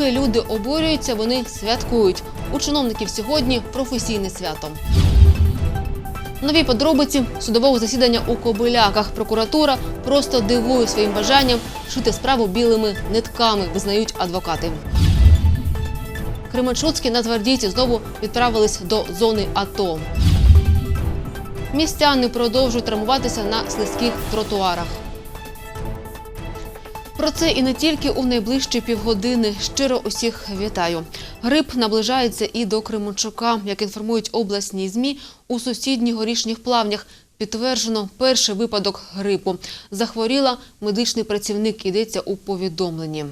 Поки люди обурюються, вони святкують. У чиновників сьогодні професійне свято. Нові подробиці судового засідання у Кобиляках. Прокуратура просто дивує своїм бажанням шити справу білими нитками, визнають адвокати. Кременчуцькі нацгвардійці знову відправились до зони АТО. Містяни продовжують травмуватися на слизьких тротуарах. Про це і не тільки у найближчі півгодини. Щиро усіх вітаю. Грип наближається і до Кременчука. Як інформують обласні змі, у сусідніх горішніх плавнях підтверджено перший випадок грипу. Захворіла медичний працівник. Йдеться у повідомленні.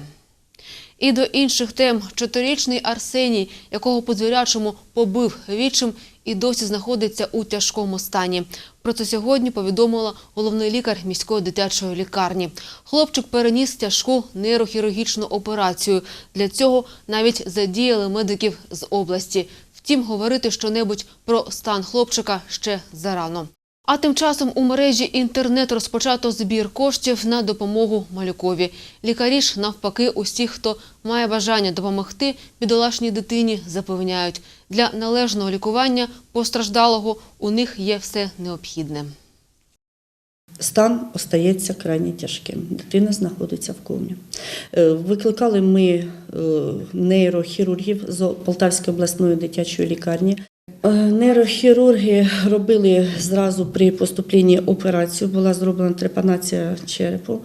І до інших тем чотирирічний Арсеній, якого по звірячому побив вічим, і досі знаходиться у тяжкому стані. Про це сьогодні повідомила головний лікар міської дитячої лікарні. Хлопчик переніс тяжку нейрохірургічну операцію. Для цього навіть задіяли медиків з області. Втім, говорити щонебудь про стан хлопчика ще зарано. А тим часом у мережі інтернет розпочато збір коштів на допомогу малюкові. Лікарі ж навпаки, усіх, хто має бажання допомогти бідолашній дитині, запевняють, для належного лікування постраждалого у них є все необхідне. Стан остається крайне тяжким. Дитина знаходиться в комі. Е, Викликали ми е, нейрохірургів з Полтавської обласної дитячої лікарні. Е, Нейрохірурги робили зразу при поступленні операцію. Була зроблена трепанація черепу.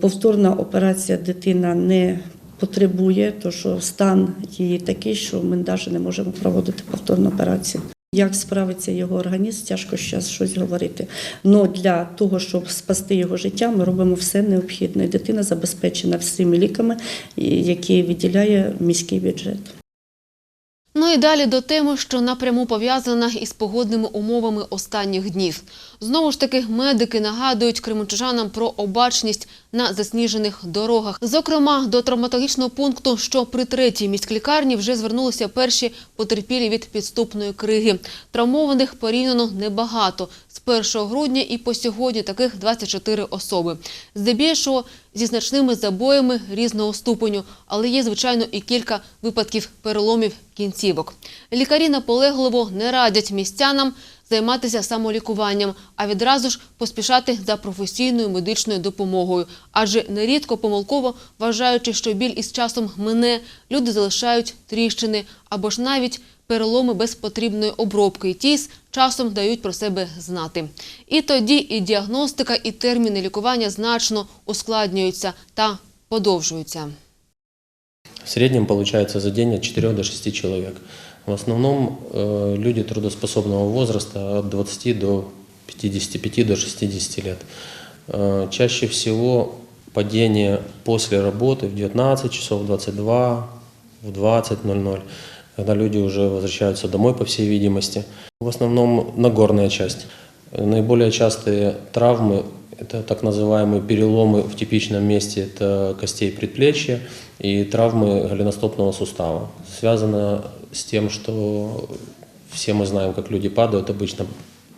Повторна операція дитина не потребує, тому що стан її такий, що ми навіть не можемо проводити повторну операцію. Як справиться його організм, тяжко зараз щось говорити. Но для того, щоб спасти його життя, ми робимо все необхідне. Дитина забезпечена всіми ліками, які виділяє міський бюджет. Ну і далі до теми, що напряму пов'язана із погодними умовами останніх днів. Знову ж таки, медики нагадують кримчужанам про обачність на засніжених дорогах. Зокрема, до травматологічного пункту, що при третій міськлікарні вже звернулися перші потерпілі від підступної криги. Травмованих порівняно небагато. З 1 грудня і по сьогодні таких 24 особи. Здебільшого зі значними забоями різного ступеню, але є, звичайно, і кілька випадків переломів кінцівок. Лікарі наполегливо не радять містянам займатися самолікуванням, а відразу ж поспішати за професійною медичною допомогою. Адже нерідко помилково вважаючи, що біль із часом мине, люди залишають тріщини або ж навіть переломи без потрібної обробки. І ті з часом дають про себе знати. І тоді і діагностика, і терміни лікування значно ускладнюються та подовжуються. В среднем получается за день от 4 до 6 человек. В основном э, люди трудоспособного возраста от 20 до 55 до 60 лет. Э, чаще всего падение после работы в 19 часов, 22, в 20.00, когда люди уже возвращаются домой, по всей видимости. В основном нагорная часть. Наиболее частые травмы – это так называемые переломы в типичном месте, это костей предплечья и травмы голеностопного сустава. Связано с тем, что все мы знаем, как люди падают. Обычно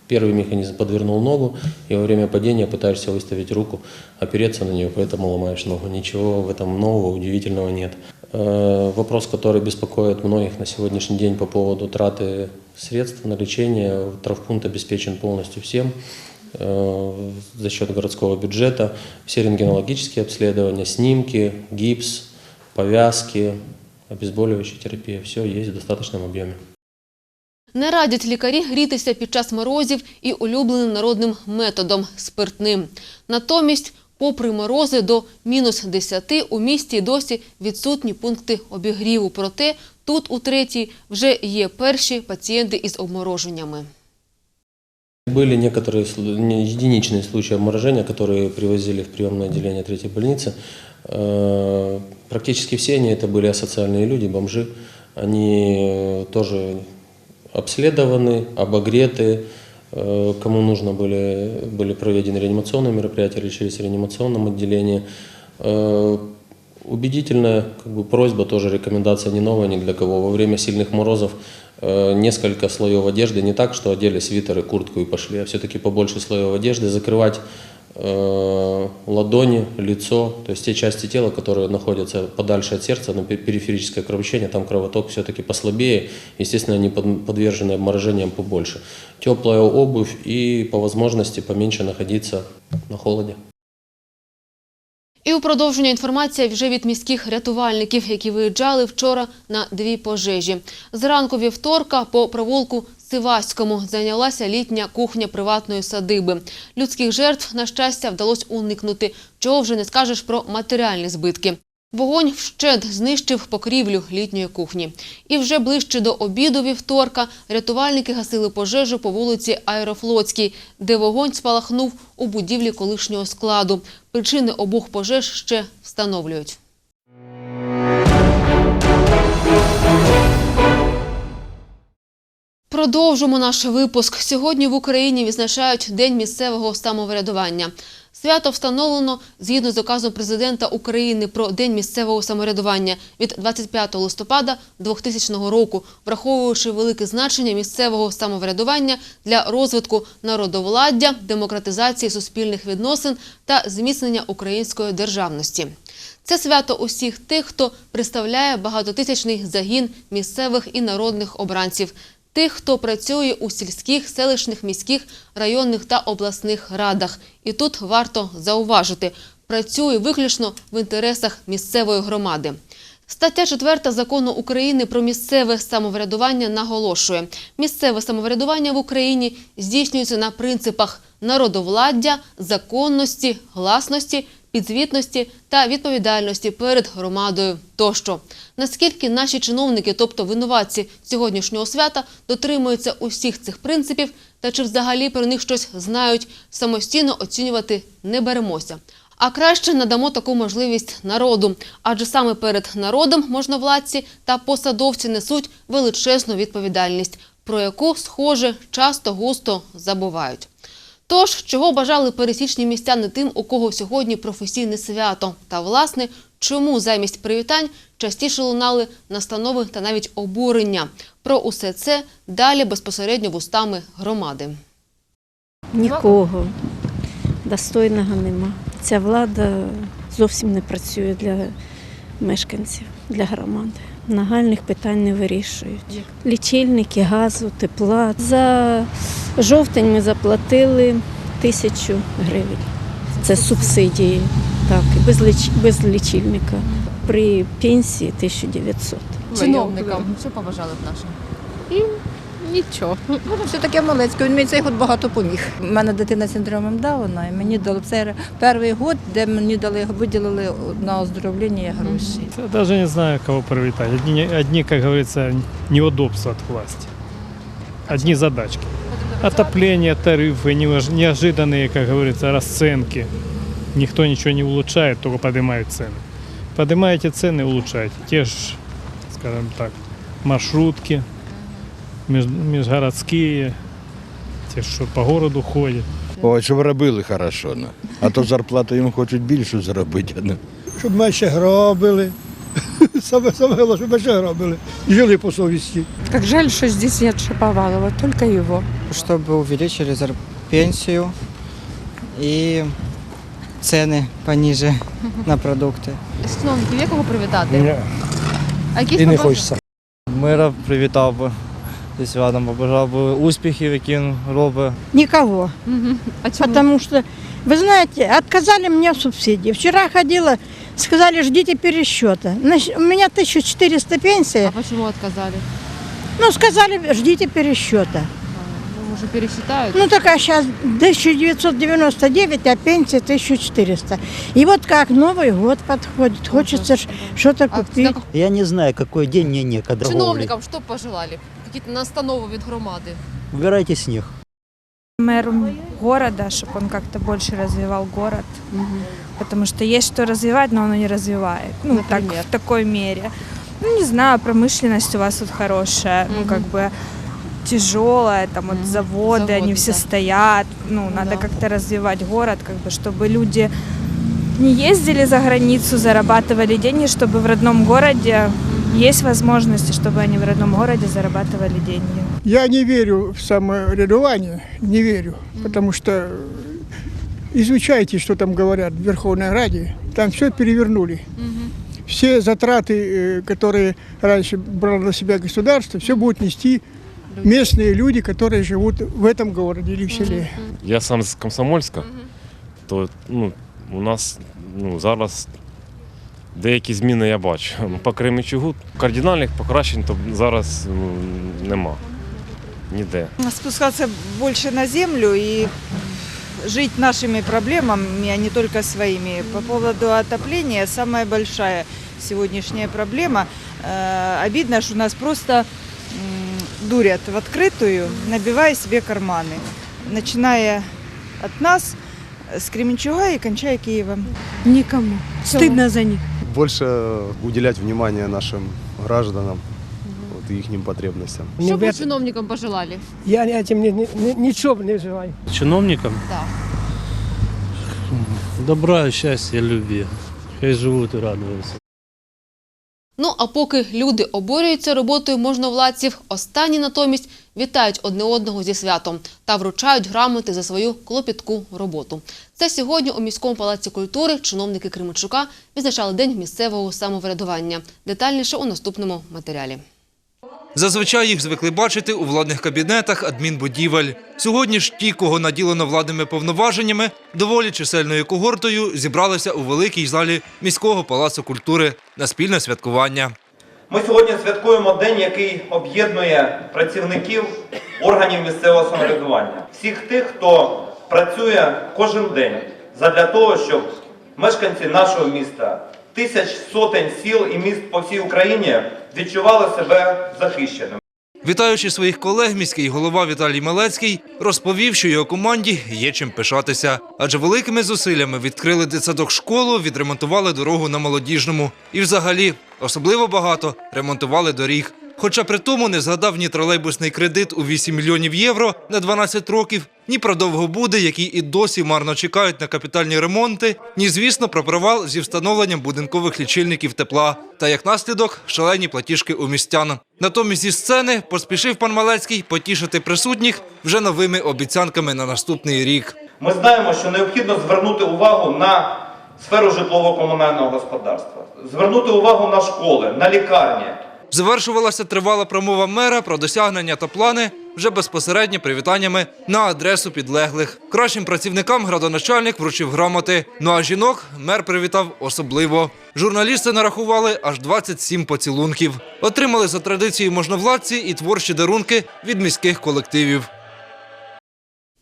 первый механизм подвернул ногу, и во время падения пытаешься выставить руку, опереться на нее, поэтому ломаешь ногу. Ничего в этом нового, удивительного нет. Э, Вопрос, который беспокоит многих на сегодняшний день по поводу траты средств на лечение. Травпункт обеспечен полностью всем э, за счет городского бюджета. Все рентгенологические обследования, снимки, гипс, повязки, обезболивающая терапия. Все есть в достаточном объеме. Не радять лікарі грітися під час морозів і улюбленим народним методом – спиртним. Натомість, попри морози до мінус 10, у місті й досі відсутні пункти обігріву. Проте тут, у третій, вже є перші пацієнти із обмороженнями. Были некоторые слу- не- единичные случаи обморожения, которые привозили в приемное отделение третьей больницы. Э, Практически все они это были асоциальные люди, бомжи. Они тоже обследованы, обогреты. Э, Кому нужно были, были проведены реанимационные мероприятия, лечились в реанимационном отделении. Э, Убедительная как бы, просьба, тоже рекомендация не новая ни для кого. Во время сильных морозов э, несколько слоев одежды, не так, что одели свитер и куртку и пошли, а все-таки побольше слоев одежды, закрывать э, ладони, лицо, то есть те части тела, которые находятся подальше от сердца, на пе- периферическое кровотечение, там кровоток все-таки послабее, естественно, они под- подвержены обморожениям побольше. Теплая обувь и по возможности поменьше находиться на холоде. І у продовження інформація вже від міських рятувальників, які виїжджали вчора на дві пожежі. Зранку вівторка по провулку Сиваському зайнялася літня кухня приватної садиби. Людських жертв, на щастя, вдалося уникнути, чого вже не скажеш про матеріальні збитки. Вогонь вщент знищив покрівлю літньої кухні. І вже ближче до обіду вівторка рятувальники гасили пожежу по вулиці Аерофлотській, де вогонь спалахнув у будівлі колишнього складу. Причини обох пожеж ще встановлюють. Продовжимо наш випуск. Сьогодні в Україні відзначають День місцевого самоврядування. Свято встановлено згідно з указом президента України про День місцевого самоврядування від 25 листопада 2000 року, враховуючи велике значення місцевого самоврядування для розвитку народовладдя, демократизації суспільних відносин та зміцнення української державності. Це свято усіх тих, хто представляє багатотисячний загін місцевих і народних обранців, тих, хто працює у сільських, селищних, міських, районних та обласних радах. І тут варто зауважити, працює виключно в інтересах місцевої громади. Стаття 4 закону України про місцеве самоврядування наголошує, місцеве самоврядування в Україні здійснюється на принципах народовладдя, законності, гласності, підзвітності та відповідальності перед громадою тощо. Наскільки наші чиновники, тобто винуватці сьогоднішнього свята, дотримуються усіх цих принципів та чи взагалі про них щось знають, самостійно оцінювати не беремося. А краще надамо таку можливість народу, адже саме перед народом можновладці та посадовці несуть величезну відповідальність, про яку, схоже, часто густо забувають. Тож, чого бажали пересічні містяни тим, у кого сьогодні професійне свято? Та, власне, чому замість привітань частіше лунали настанови та навіть обурення? Про усе це далі безпосередньо вустами громади. Нікого достойного нема. Ця влада зовсім не працює для мешканців, для громади. Нагальних питань не вирішують. Лічильники, газу, тепла. За жовтень ми заплатили тисячу гривень. Це субсидії, так, і без, ліч... без лічильника. При пенсії 1900. чиновникам. Що побажали б нашим? Нічого. Ну, все таке Малецьке, він мені цей год багато поміг. У мене дитина з синдромом Дауна, і мені дали це перший год, де мені дали виділили на оздоровлення гроші. Я даже не знаю, кого привітати. Одни, одни, как говорится, неудобства от власти. Одни задачки. Отопление, тарифы, неож- неожиданные, как говорится, расценки. Никто ничего не улучшает, только поднимают цены. Поднимаете цены, улучшаете. Те же, скажем так, маршрутки, меж- межгородские, те, что по городу ходят. Ой, щоб робили хорошо. ну. А то зарплату їм хочуть більшу заробити. ну. щоб менше грабили. Саме саме головне, щоб менше грабили. І жили по совісті. Как жаль, что здесь нет Шаповалова, только его. чтобы увеличили зар- пенсию и цены пониже на продукты. Чиновників є кого привітати? А якісь І не побажання? хочеться. Мира привітав би зі святом, побажав би успіхів, які він робить. Никого. А чому? Потому что, вы знаете, отказали мне в субсидии. Вчера ходила, сказали, ждите пересчета. Значит, У меня 1400 А пенсия. почему отказали? Ну, сказали, ждите пересчета. Ну, може, пересчитають? Ну, такая сейчас 1999, а пенсия 1400. И вот как Новый год подходит, хочется ж что-то А купить. как Я не знаю, какой день мне некогда. Чиновникам що б пожелали? Якісь настанови від громади? Убирайте снег. Мэром города, чтобы он как-то больше развивал город. Потому что есть что развивать, но оно не развивает. Ну, так, Например? в такой мере. Ну, не знаю, промышленность у вас тут хорошая. Ну, Мгм. как бы тяжелая, там вот Мгм. заводы, Заводы, они все да. стоят. Ну, Ну надо да. как-то развивать город, как бы, чтобы люди не ездили за границу, зарабатывали деньги, чтобы в родном городе есть возможности, чтобы они в родном городе зарабатывали деньги. Я не вірю в самоврядування, не вірю, тому що изучайте, что там говорят в Верховной Раде. Там все перевернули. Все затраты, э, которые раньше брало на себя государство, все будут нести местные люди, которые живут в этом городе или в селе. Я сам з Комсомольська, то ну, у нас ну, зараз деякі зміни я бачу. Ну, По Кременчугу кардинальних покращень то зараз ну, нема. Ніде. Спускаться больше на землю и жить нашими проблемами, а не только своими. По поводу отопления, самая большая сегодняшняя проблема. Э, обидно, что нас просто м, дурят в открытую, набивая себе карманы. Начиная от нас, с Кременчуга и кончая Киевом. Никому. Стыдно за них. больше уделять внимание нашим гражданам вот, и их потребностям. Що б ви чиновникам пожелали? Я этим ничего не желаю. Чиновникам Да. добра, счастья, любви. Хай живут и радуются. Ну а поки люди обурюються роботою можновладців, останні натомість вітають одне одного зі святом та вручають грамоти за свою клопітку роботу. Це сьогодні у міському палаці культури чиновники Кременчука відзначали день місцевого самоврядування. Детальніше у наступному матеріалі. Зазвичай їх звикли бачити у владних кабінетах адмінбудівель. Сьогодні ж ті, кого наділено владними повноваженнями, доволі чисельною когортою зібралися у великій залі міського палацу культури на спільне святкування. Ми сьогодні святкуємо день, який об'єднує працівників органів місцевого самоврядування, всіх тих, хто працює кожен день задля того, щоб мешканці нашого міста, тисяч сотень сіл і міст по всій Україні відчували себе захищеними. Вітаючи своїх колег, міський голова Віталій Малецький розповів, що його команді є чим пишатися, адже великими зусиллями відкрили дитсадок школу, відремонтували дорогу на молодіжному. І взагалі, особливо багато ремонтували доріг. Хоча при тому не згадав ні тролейбусний кредит у 8 мільйонів євро на 12 років, ні про довгобуди, які і досі марно чекають на капітальні ремонти, ні, звісно, про провал зі встановленням будинкових лічильників тепла та як наслідок шалені платіжки у містян. Натомість зі сцени поспішив пан Малецький потішити присутніх вже новими обіцянками на наступний рік. Ми знаємо, що необхідно звернути увагу на сферу житлово-комунального господарства, звернути увагу на школи, на лікарні. Завершувалася тривала промова мера про досягнення та плани вже безпосередньо привітаннями на адресу підлеглих. Кращим працівникам градоначальник вручив грамоти. Ну а жінок мер привітав особливо. Журналісти нарахували аж 27 поцілунків. Отримали за традицією можновладці і творчі дарунки від міських колективів.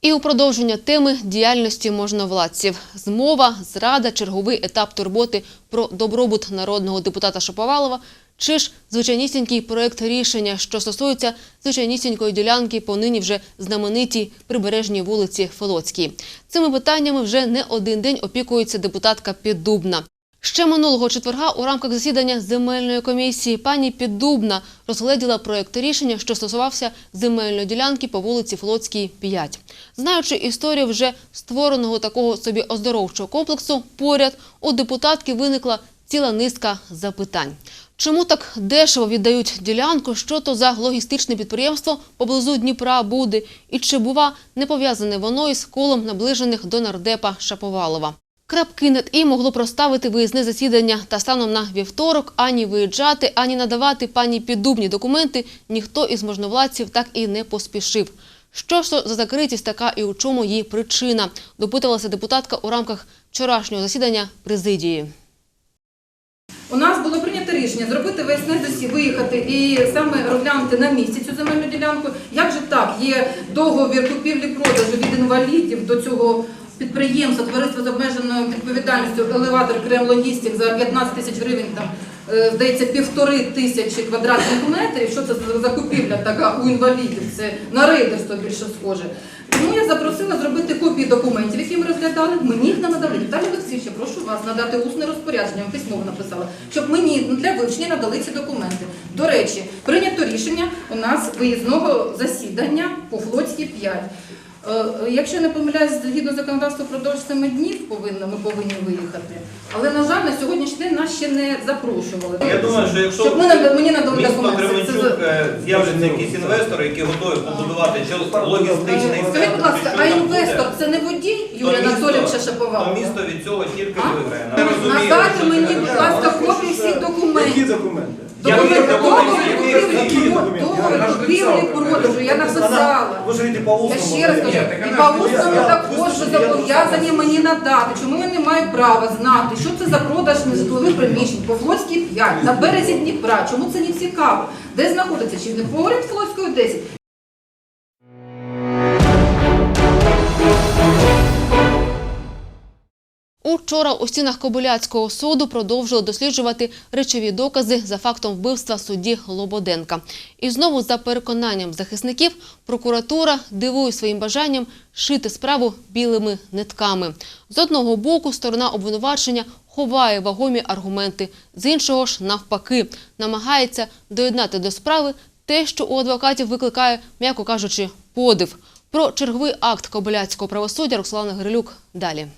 І у продовження теми діяльності можновладців. Змова, зрада, черговий етап турботи про добробут народного депутата Шаповалова чи ж звичайнісінький проект рішення, що стосується звичайнісінької ділянки по нині вже знаменитій прибережній вулиці Фолоцькій. Цими питаннями вже не один день опікується депутатка Піддубна. Ще минулого четверга у рамках засідання земельної комісії пані Піддубна розгледіла проєкт рішення, що стосувався земельної ділянки по вулиці Флотській, 5. Знаючи історію вже створеного такого собі оздоровчого комплексу, поряд у депутатки виникла ціла низка запитань. Чому так дешево віддають ділянку? Що то за логістичне підприємство поблизу Дніпра буде? І чи бува не пов'язане воно із колом наближених до нардепа Шаповалова? Крапки над і могло проставити виїзне засідання та станом на вівторок ані виїжджати, ані надавати пані піддубні документи ніхто із можновладців так і не поспішив. Що ж за закритість така і у чому її причина? Допитувалася депутатка у рамках вчорашнього засідання президії. У нас було прийнято рішення зробити весне засі, виїхати і саме розглянути на місці цю земельну ділянку. Як же так? Є договір купівлі-продажу від інвалідів до цього підприємства, товариства з обмеженою відповідальністю, елеватор Кремлогістик за 15 тисяч гривень, там, е, здається, півтори тисячі квадратних метрів. Що це за закупівля така у інвалідів? Це на рейдерство більше схоже. Тому я запросила зробити копії документів, які ми розглядали. Мені їх не надали. Віталій Олексійович, я прошу вас надати усне розпорядження, письмово написала, щоб мені для вивчення надали ці документи. До речі, прийнято рішення у нас виїзного засідання по Флотській 5. Е, е, Якщо не помиляюсь, згідно законодавства впродовж 7 днів повинно, ми повинні виїхати. Але, на жаль, на сьогоднішній день ще не запрошували. Я думаю, що якщо Щоб ми нада- мені надали місто документи. Це- Кременчук е, з'являться якісь інвестори, які готові побудувати чи логістичний Скажіть, будь ласка, а інвестор це не водій Юрія Анатолійовича Анатолійовича То Шаповалова? місто від цього тільки виграє. Надайте що мені, будь ласка, копії всіх документів. документи? Продажу, я написала. Я ще раз кажу, і по усному також зобов'язані мені надати. Чому я не маю права знати, що це за продаж нежитлових приміщень по Флотській 5, на березі Дніпра? Чому це не цікаво? Де знаходиться? Чи не поряд Флотської 10? Учора у стінах Кобиляцького суду продовжили досліджувати речові докази за фактом вбивства судді Лободенка. І знову, за переконанням захисників, прокуратура дивує своїм бажанням шити справу білими нитками. З одного боку, сторона обвинувачення ховає вагомі аргументи, з іншого ж, навпаки, намагається доєднати до справи те, що у адвокатів викликає, м'яко кажучи, подив. Про черговий акт Кобиляцького правосуддя Руслана Грилюк далі.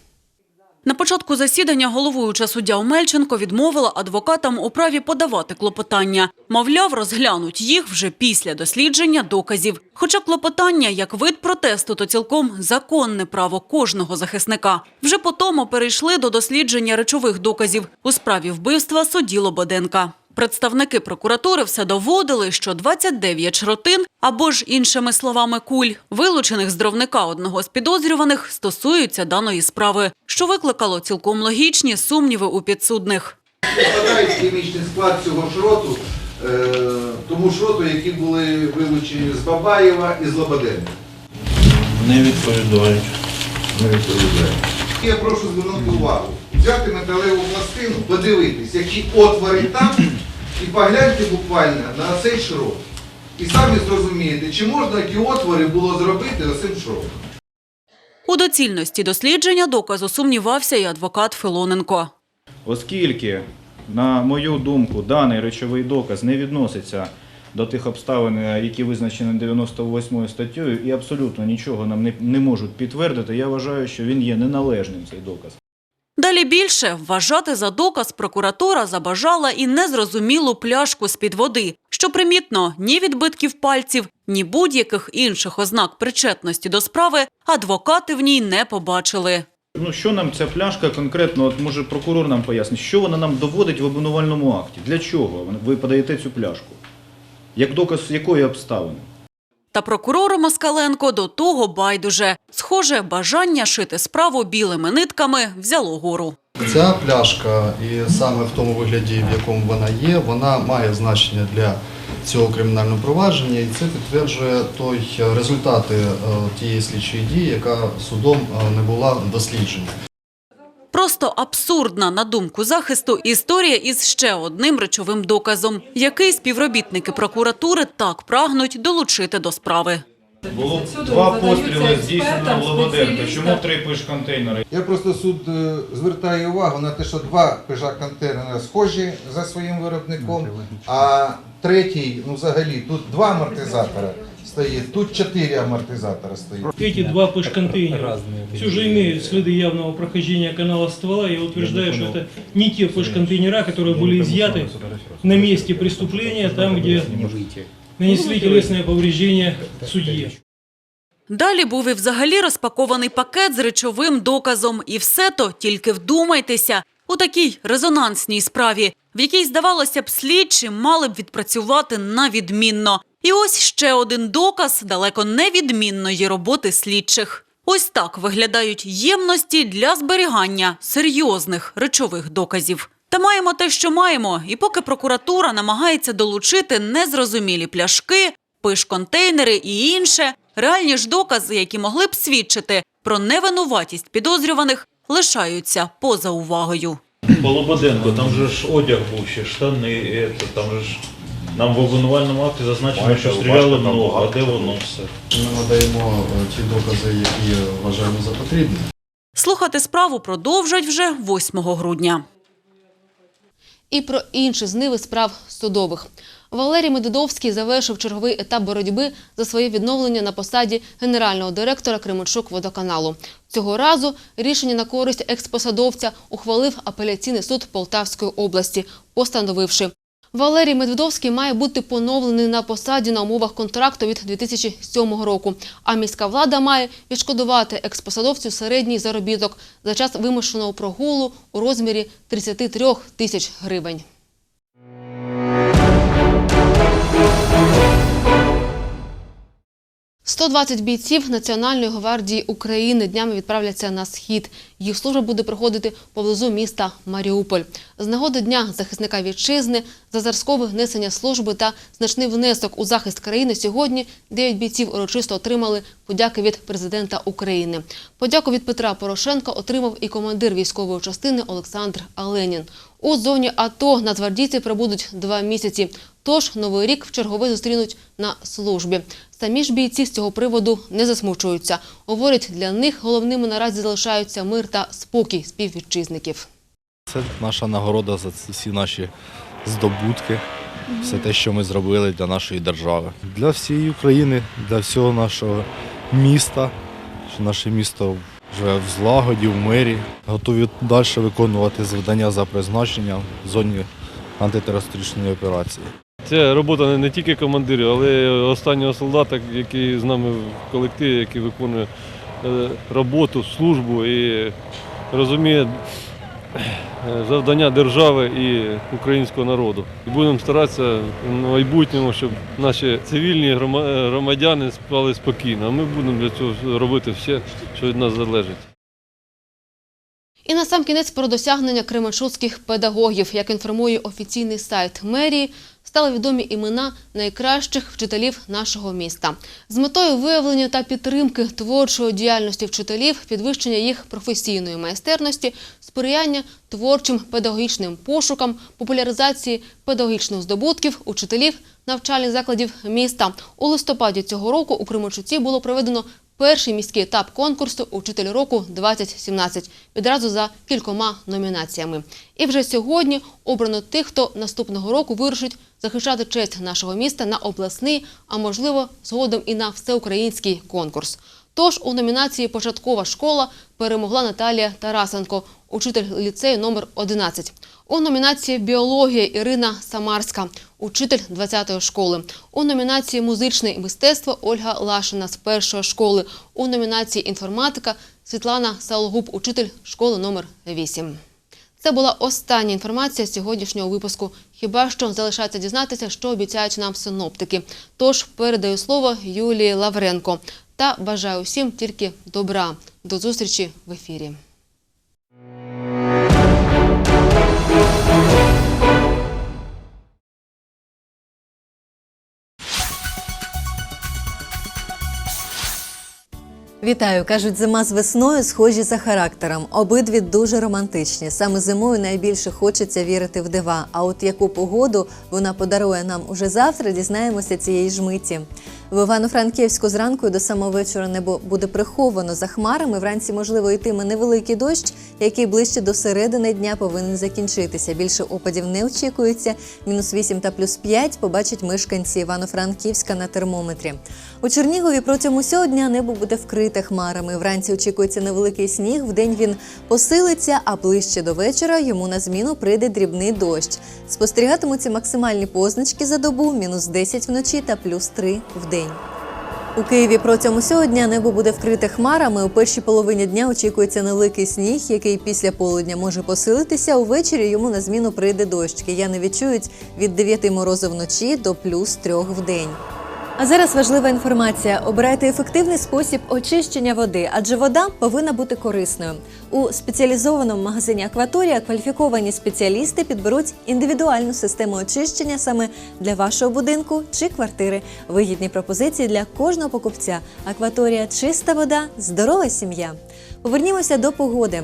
На початку засідання головуюча суддя Омельченко відмовила адвокатам у праві подавати клопотання. Мовляв, розглянуть їх вже після дослідження доказів. Хоча клопотання як вид протесту, то цілком законне право кожного захисника. Вже по перейшли до дослідження речових доказів у справі вбивства судді Лободенка. Представники прокуратури все доводили, що 29 шротин, або ж іншими словами куль, вилучених з дровника одного з підозрюваних, стосуються даної справи, що викликало цілком логічні сумніви у підсудних. Складають хімічний склад цього шроту, е, тому шроту, які були вилучені з Бабаєва і з Лободенка. Не відповідають. Не відповідаю. Я прошу звернути увагу. Взяти металеву пластину, подивитись, які отвори там, і погляньте буквально на цей шрот. І самі зрозумієте, чи можна ті отвори було зробити оцим шротом. У доцільності дослідження доказу сумнівався і адвокат Филоненко. Оскільки, на мою думку, даний речовий доказ не відноситься до тих обставин, е, які визначені 98 статтею, і абсолютно нічого нам не, не можуть підтвердити, я вважаю, що він є неналежним цей доказ. Далі більше вважати за доказ прокуратура забажала і незрозумілу пляшку з-під води, що примітно ні відбитків пальців, ні будь-яких інших ознак причетності до справи адвокати в ній не побачили. Ну що нам ця пляшка конкретно, от може прокурор нам пояснить, що вона нам доводить в обвинувальному акті? Для чого ви подаєте цю пляшку? Як доказ якої обставини? Та прокурору Москаленко до того байдуже. Схоже, бажання шити справу білими нитками взяло гору. Ця пляшка, і саме в тому вигляді, в якому вона є, вона має значення для цього кримінального провадження, і це підтверджує той результати е, тієї слідчої дії, яка судом е, не була досліджена. Просто абсурдна, на думку захисту, історія із ще одним речовим доказом, який співробітники прокуратури так прагнуть долучити до справи. Було два постріли здійснено в Лободенка. Чому три пиш-контейнери? Я просто суд е, звертаю увагу на те, що два пижа контейнери схожі за своїм виробником, а третій, ну взагалі, тут два амортизатора стоїть, тут чотири амортизатора стоїть. Эти два пыш-контейнера все же имеют следы явного прохождения канала ствола. Я утверждаю, что это не те пыш-контейнера, которые были изъяты на месте преступления, там, где нанесли телесное повреждение судье. Далі був і взагалі розпакований пакет з речовим доказом. І все то, тільки вдумайтеся, у такій резонансній справі, в якій, здавалося б, слідчі мали б відпрацювати на відмінно. І ось ще один доказ далеко не відмінної роботи слідчих. Ось так виглядають ємності для зберігання серйозних речових доказів. Та маємо те, що маємо, і поки прокуратура намагається долучити незрозумілі пляшки, пиш-контейнери і інше, реальні ж докази, які могли б свідчити про невинуватість підозрюваних, лишаються поза увагою. По Лободенко, там же ж одяг був ще, штани, там же ж нам в обвинувальному акті зазначено, що стріляли много, а де воно все? Ми надаємо е, ті докази, які вважаємо за потрібне. Слухати справу продовжать вже 8 грудня. І про інші зниви справ судових. Валерій Медведовський завершив черговий етап боротьби за своє відновлення на посаді генерального директора Кременчук водоканалу. Цього разу рішення на користь експосадовця ухвалив апеляційний суд Полтавської області, постановивши Валерій Медведовський має бути поновлений на посаді на умовах контракту від 2007 року. А міська влада має відшкодувати експосадовцю середній заробіток за час вимушеного прогулу у розмірі 33 тисяч гривень. «120 бійців Національної гвардії України днями відправляться на схід. Їх служба буде проходити поблизу міста Маріуполь. З нагоди Дня захисника вітчизни, за зразкове несення служби та значний внесок у захист країни сьогодні 9 бійців урочисто отримали подяки від президента України. Подяку від Петра Порошенка отримав і командир військової частини Олександр Аленін. У зоні АТО нацгвардійці пробудуть два місяці. Тож новий рік в чергове зустрінуть на службі. Самі ж бійці з цього приводу не засмучуються. Говорять, для них головними наразі залишаються мир та спокій співвітчизників. Це наша нагорода за всі наші здобутки, все те, що ми зробили для нашої держави. Для всієї України, для всього нашого міста, що наше місто живе в злагоді, в мирі, готові далі виконувати завдання за призначенням в зоні антитерористичної операції. Це робота не, тільки командирів, але й останнього солдата, який з нами в колективі, який виконує е, роботу, службу і розуміє завдання держави і українського народу. І будемо старатися в майбутньому, щоб наші цивільні громадяни спали спокійно. А ми будемо для цього робити все, що від нас залежить. І на сам кінець про досягнення кременчуцьких педагогів. Як інформує офіційний сайт мерії, стали відомі імена найкращих вчителів нашого міста. З метою виявлення та підтримки творчої діяльності вчителів, підвищення їх професійної майстерності, сприяння творчим педагогічним пошукам, популяризації педагогічних здобутків учителів навчальних закладів міста. У листопаді цього року у Кременчуці було проведено перший міський етап конкурсу «Учитель року 2017» відразу за кількома номінаціями. І вже сьогодні обрано тих, хто наступного року вирушить захищати честь нашого міста на обласний, а можливо, згодом і на всеукраїнський конкурс. Тож у номінації Початкова школа перемогла Наталія Тарасенко, учитель ліцею номер 11. У номінації Біологія Ірина Самарська, учитель 20-ї школи. У номінації Музичне мистецтво Ольга Лашина з першої школи. У номінації Інформатика Світлана Сологуб, учитель школи номер 8. Це була остання інформація сьогоднішнього випуску. Хіба що залишається дізнатися, що обіцяють нам синоптики. Тож передаю слово Юлії Лавренко та бажаю усім тільки добра. До зустрічі в ефірі. Вітаю, кажуть, зима з весною схожі за характером. Обидві дуже романтичні. Саме зимою найбільше хочеться вірити в дива. А от яку погоду вона подарує нам уже завтра, дізнаємося цієї ж миті. В Івано-Франківську зранку до самого вечора небо буде приховано за хмарами. Вранці можливо йтиме невеликий дощ, який ближче до середини дня повинен закінчитися. Більше опадів не очікується. Мінус 8 та плюс 5 побачать мешканці Івано-Франківська на термометрі. У Чернігові протягом усього дня небо буде вкрите хмарами. Вранці очікується невеликий сніг. Вдень він посилиться, а ближче до вечора йому на зміну прийде дрібний дощ. Спостерігатимуться максимальні позначки за добу мінус 10 вночі та плюс 3 в день. У Києві протягом усього дня небо буде вкрите хмарами. У першій половині дня очікується невеликий сніг, який після полудня може посилитися. Увечері йому на зміну прийде дощ. Кияни відчують від 9 морозу вночі до плюс 3 в день. А зараз важлива інформація. Обирайте ефективний спосіб очищення води, адже вода повинна бути корисною. У спеціалізованому магазині Акваторія кваліфіковані спеціалісти підберуть індивідуальну систему очищення саме для вашого будинку чи квартири. Вигідні пропозиції для кожного покупця. Акваторія чиста вода, здорова сім'я. Повернімося до погоди.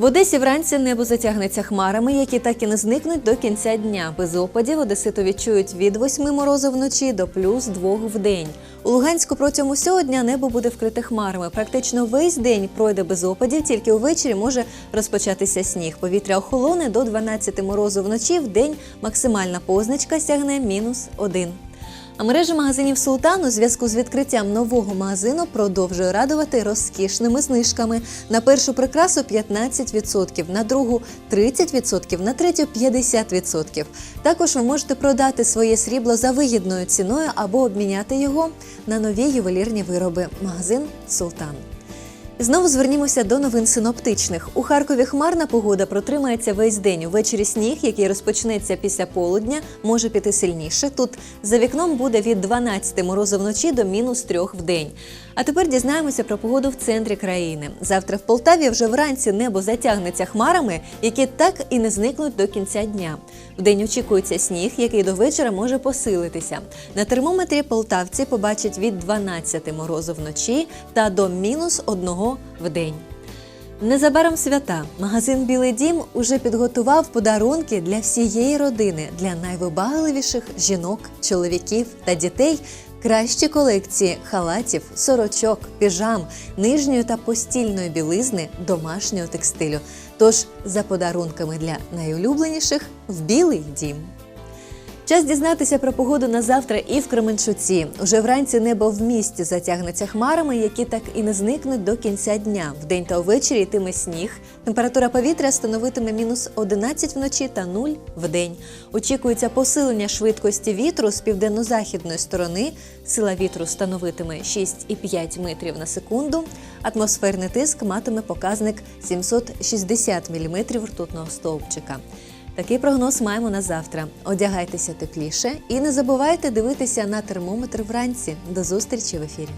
В Одесі вранці небо затягнеться хмарами, які так і не зникнуть до кінця дня. Без опадів одеситу відчують від 8 морозу вночі до плюс 2 в день. У Луганську протягом усього дня небо буде вкрите хмарами. Практично весь день пройде без опадів, тільки увечері може розпочатися сніг. Повітря охолоне до 12 морозу вночі. В день максимальна позначка сягне мінус 1. А мережа магазинів Султан у зв'язку з відкриттям нового магазину продовжує радувати розкішними знижками. На першу прикрасу 15%, на другу 30%, на третю 50%. Також ви можете продати своє срібло за вигідною ціною або обміняти його на нові ювелірні вироби. Магазин Султан. Знову звернімося до новин синоптичних. У Харкові хмарна погода протримається весь день. Увечері сніг, який розпочнеться після полудня, може піти сильніше. Тут за вікном буде від 12 морозу вночі до мінус 3 в день. А тепер дізнаємося про погоду в центрі країни. Завтра в Полтаві вже вранці небо затягнеться хмарами, які так і не зникнуть до кінця дня. Вдень очікується сніг, який до вечора може посилитися. На термометрі полтавці побачать від 12 морозу вночі та до мінус 1 в день. Незабаром свята магазин Білий Дім уже підготував подарунки для всієї родини, для найвибагливіших жінок, чоловіків та дітей. Кращі колекції халатів, сорочок, піжам, нижньої та постільної білизни, домашнього текстилю. Тож за подарунками для найулюбленіших в Білий Дім. Час дізнатися про погоду на завтра і в Кременчуці. Уже вранці небо в місті затягнеться хмарами, які так і не зникнуть до кінця дня. Вдень та увечері йтиме сніг. Температура повітря становитиме мінус 11 вночі та 0 вдень. Очікується посилення швидкості вітру з південно-західної сторони. Сила вітру становитиме 6,5 метрів на секунду. Атмосферний тиск матиме показник 760 мм ртутного стовпчика. Такий прогноз маємо на завтра. Одягайтеся тепліше і не забувайте дивитися на термометр вранці. До зустрічі в ефірі.